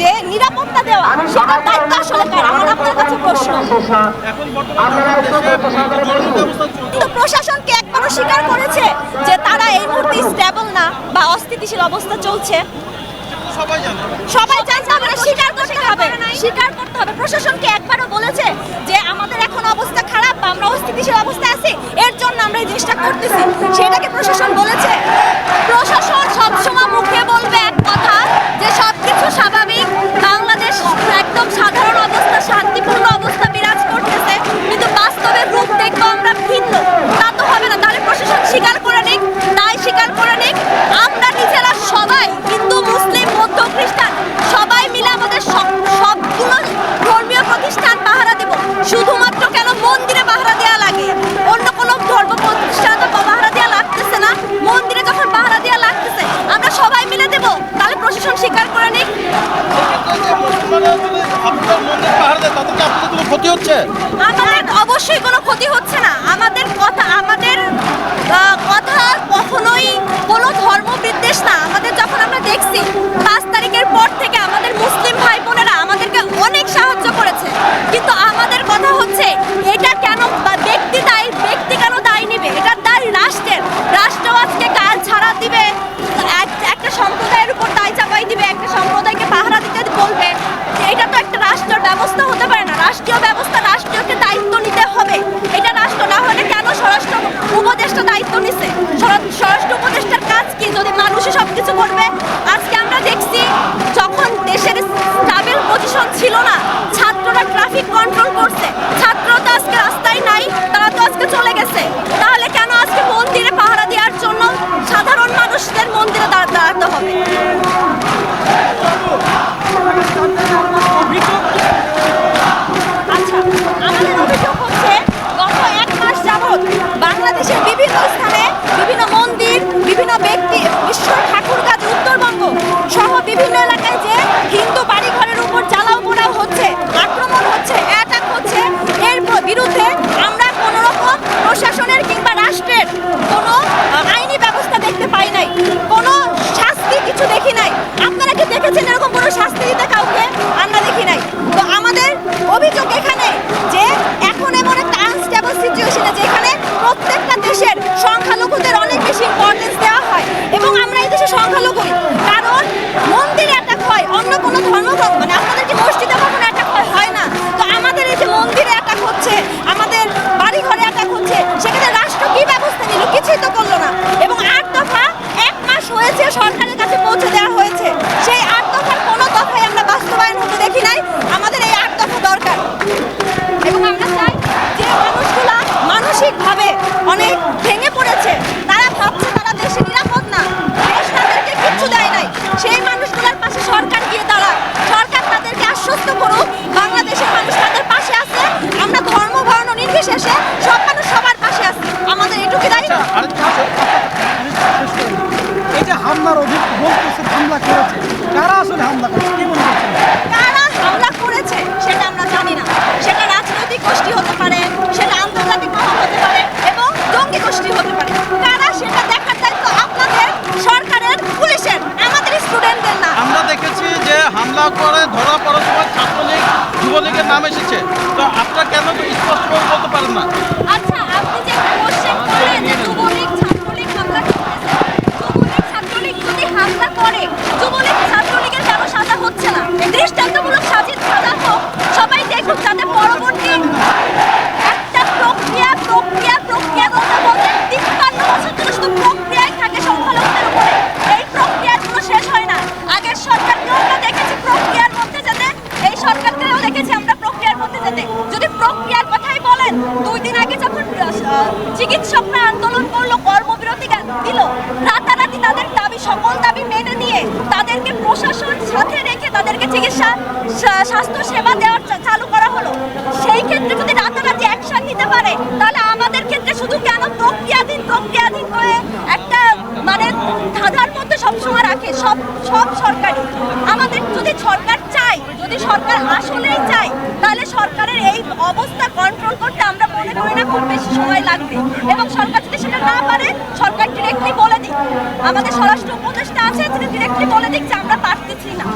যে নিরাপত্তা দেওয়া সেটার দায়িত্ব সরকার আমার আপনার কাছে প্রশ্ন। প্রশাসনকে একবারও স্বীকার করেছে যে তারা এই মুহূর্তে স্টেবল না বা অস্থিতিশীল অবস্থা চলছে। সবাই জানতে হবে স্বীকার করতে হবে। স্বীকার করতে হবে। প্রশাসনকে একবারও বলেছে দূষণ স্বীকার করে নিক। ক্ষতি হচ্ছে? অবশ্যই কোনো দায়িত্ব নিছে। স্বরাষ্ট্র উপদেষ্টার কাজ কি? যদি মানুষই সবকিছু করবে ช้ আচ্ছা, এই সেটা দেখার দায়িত্ব সরকারের পুলিশের আমাদের না। আমরা দেখেছি যে হামলা করে ধরা পড়ার সময় ছাত্রলীগ যুবলীগের এসেছে। তো আপনারা কেন স্পষ্ট বলতে পারেন না? আচ্ছা আপনি কৃষকরা আন্দোলন করল, কর্মবিরতি দিল। রাতারাতি তাদের দাবি, সকল দাবি মেনে নিয়ে তাদেরকে প্রশাসন সাথে রেখে তাদেরকে চিকিৎসা স্বাস্থ্য সেবা দেওয়ার চালু করা হলো। সেই ক্ষেত্রে যদি রাতারাতি অ্যাকশন নিতে পারে, তাহলে আমাদের ক্ষেত্রে শুধু কেন প্রক্রিয়াধীন প্রক্রিয়াধীন হয়ে একটা মানে ধাঁধার মধ্যে সবসময় রাখে, সব সব সরকারি আমাদের যদি সরকার যদি সরকার আসলেই চায়, তাহলে সরকারের এই অবস্থা কন্ট্রোল করতে আমরা মনে করি না খুব বেশি সময় লাগবে। এবং সরকার যদি সেটা না পারে, সরকার ডিরেক্টলি বলে দিক। আমাদের স্বরাষ্ট্র উপদেষ্টা আছে, তিনি ডিরেক্টলি বলে দিক যে আমরা পারতেছি না।